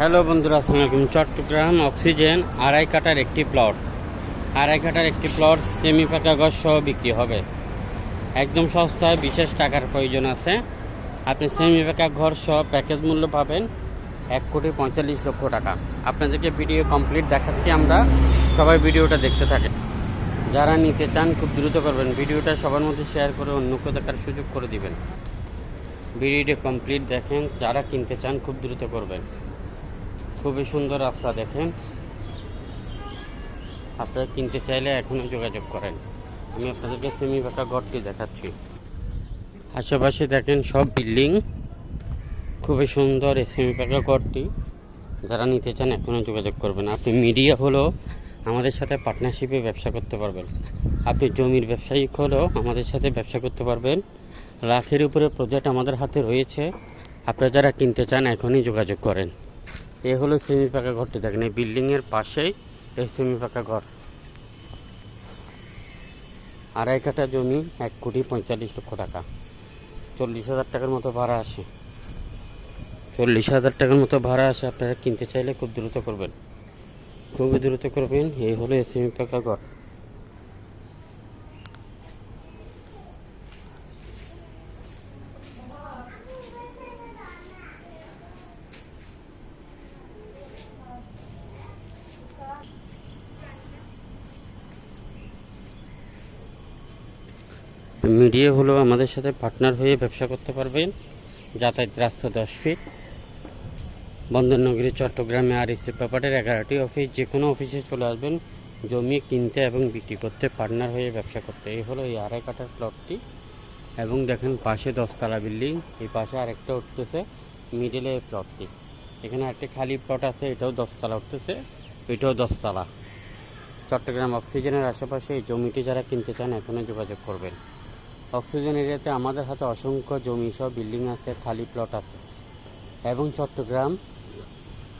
Hello বন্ধুরা, আসসালামু আলাইকুম। চট্টগ্রাম অক্সিজেন আড়াই কাটার একটি প্লট। আড়াই কাটার একটি প্লট সেমি পাকা গজ সহ বিক্রি হবে। একদম সস্তায়, বিশেষ টাকার প্রয়োজন আছে। আপনি সেমি পাকা ঘর সহ প্যাকেজ মূল্য পাবেন এক কোটি পঁয়তাল্লিশ লক্ষ টাকা। আপনাদেরকে ভিডিও কমপ্লিট দেখাচ্ছি আমরা। সবাই ভিডিওটা দেখতে থাকেন। যারা নিতে চান, খুব দ্রুত করবেন। ভিডিওটা সবার মধ্যে শেয়ার করে অন্যকে দেখার সুযোগ করে দিবেন। ভিডিওটি কমপ্লিট দেখেন। যারা কিনতে চান, খুব দ্রুত করবেন। খুবই সুন্দর রাস্তা দেখেন। আপনারা কিনতে চাইলে এখনও যোগাযোগ করেন। আমি আপনাদেরকে সেমি পাকা ঘরটি দেখাচ্ছি। আশেপাশে দেখেন সব বিল্ডিং। খুবই সুন্দর এই সেমি পাকা ঘরটি। যারা নিতে চান এখনও যোগাযোগ করবেন। আপনি মিডিয়া হলেও আমাদের সাথে পার্টনারশিপে ব্যবসা করতে পারবেন। আপনি জমির ব্যবসায়িক হলেও আমাদের সাথে ব্যবসা করতে পারবেন। লাখের উপরে প্রজেক্ট আমাদের হাতে রয়েছে। আপনারা যারা কিনতে চান এখনই যোগাযোগ করেন। এ হলো সেমি পাকা ঘরটি, দেখেন, এই বিল্ডিংয়ের পাশেই এই সেমি পাকা ঘর। আড়াই কাঠা জমি, এক কোটি পঁয়তাল্লিশ লক্ষ টাকা। চল্লিশ হাজার টাকার মতো ভাড়া আসে। চল্লিশ হাজার টাকার মতো ভাড়া আসে, আপনারা কিনতে চাইলে খুব দ্রুত করবেন। খুবই দ্রুত করবেন এই হলো এসএমি পাকা ঘর। মিডিয়া হলো আমাদের সাথে পার্টনার হয়ে ব্যবসা করতে পারবেন যাতায়াত রাস্তা দশ ফিট বন্দরনগরী, চট্টগ্রামে আর এসি পেপারের এগারোটি অফিস যে কোনো অফিসে চলে আসবেন, জমি কিনতে এবং বিক্রি করতে পার্টনার হয়ে ব্যবসা করতে। এই হলো এই আড়াই কাঠার প্লটটি এবং দেখেন পাশে দশতলা বিল্ডিং, এই পাশে আরেকটা উঠতেছে মিডিলে এই প্লটটি এখানে একটা খালি প্লট আছে, এটাও দশতলা উঠতেছে, এটাও দশতলা। চট্টগ্রাম অক্সিজেনের আশেপাশে এই জমিটি যারা কিনতে চান এখনও যোগাযোগ করবেন। অক্সিজেন এরিয়াতে আমাদের হাতে অসংখ্য জমি সহ বিল্ডিং আছে, খালি প্লট আছে। এবং চট্টগ্রাম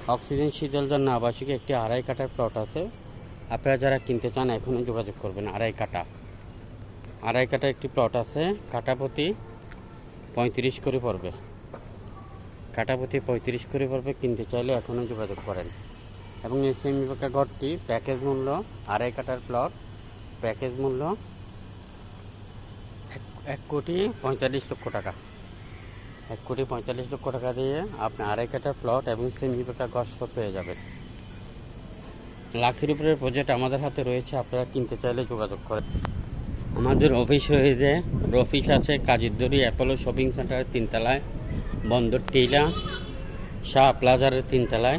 অক্সিজেন শীতলদার আবাসিক একটি আড়াই কাঠার প্লট আছে। আপনারা যারা কিনতে চান এখনও যোগাযোগ করবেন, আড়াই কাটা আড়াই কাটা একটি প্লট আছে কাটাপতি পঁয়ত্রিশ করে পড়বে। কাটাপতি পঁয়ত্রিশ করে পড়বে, কিনতে চাইলে এখনও যোগাযোগ করেন। এবং এই পাকা ঘরটি প্যাকেজ মূল্য আড়াই কাটার প্লট প্যাকেজ মূল্য এক- কোটি পঁয়তাল্লিশ লক্ষ টাকা। এক কোটি পঁয়তাল্লিশ লক্ষ টাকা দিয়ে আপনি আড়াই কাটার প্লট এবং পাকা ঘর সব পেয়ে যাবেন। লাখের উপরের প্রজেক্ট আমাদের হাতে রয়েছে, আপনারা কিনতে চাইলে যোগাযোগ করেন। আমাদের অফিস রয়েছে অফিস আছে কাজিরদড়ি অ্যাপোলো শপিং সেন্টারের তিনতলায়, বন্দর টিলা, শাহ প্লাজারের তিনতলায়,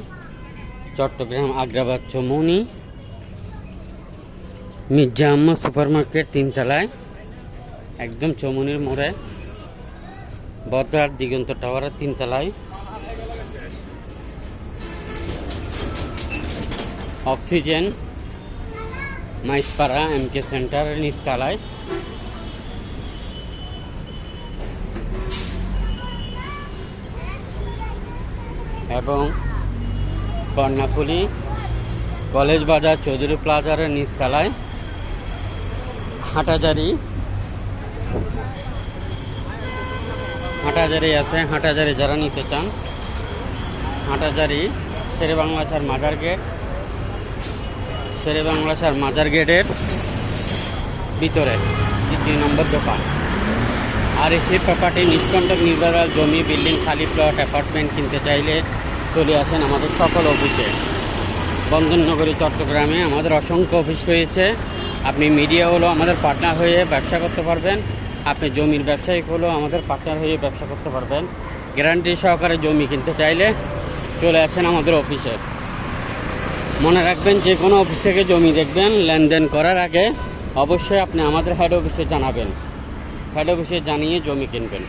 চট্টগ্রাম আগ্রাবাদ চৌমনি, মির্জা আম্মা সুপার মার্কেট তিনতলায় একদম চৌমনির মোড়ে। বদরার দিগন্ত টাওয়ারের তিনতলায়। অক্সিজেন মাইসপাড়া এম কে সেন্টারের নিচতলায়। এবং কর্ণাফুলি কলেজ বাজার চৌধুরী প্লাজারের নিচতলায়। হাটাজারি হাটাজারি আছে, হাটাজারি যারা নিতে চান শেরে বাংলাসার মাজার গেট, শেরে বাংলাসার মাজার গেটের ভিতরে দ্বিতীয় নম্বর দোকান। আর এসি প্রপার্টি নিষ্কণ্টক নির্ভরাল জমি বিল্ডিং খালি প্লট অ্যাপার্টমেন্ট কিনতে চাইলে চলে আসেন আমাদের সকল অফিসে। বন্দরনগরী চট্টগ্রামে আমাদের অসংখ্য অফিস রয়েছে। আপনি মিডিয়া হলো আমাদের পার্টনার হয়ে ব্যবসা করতে পারবেন। আপনি জমির ব্যবসায়িক হলেও আমাদের পার্টনার হয়ে ব্যবসা করতে পারবেন। গ্যারান্টি সহকারে জমি কিনতে চাইলে চলে আসেন আমাদের অফিসে মনে রাখবেন, যে কোনো অফিস থেকে জমি দেখবেন, লেনদেন করার আগে অবশ্যই আপনি আমাদের হেড অফিসে জানাবেন। হেড অফিসে জানিয়ে জমি কিনবেন।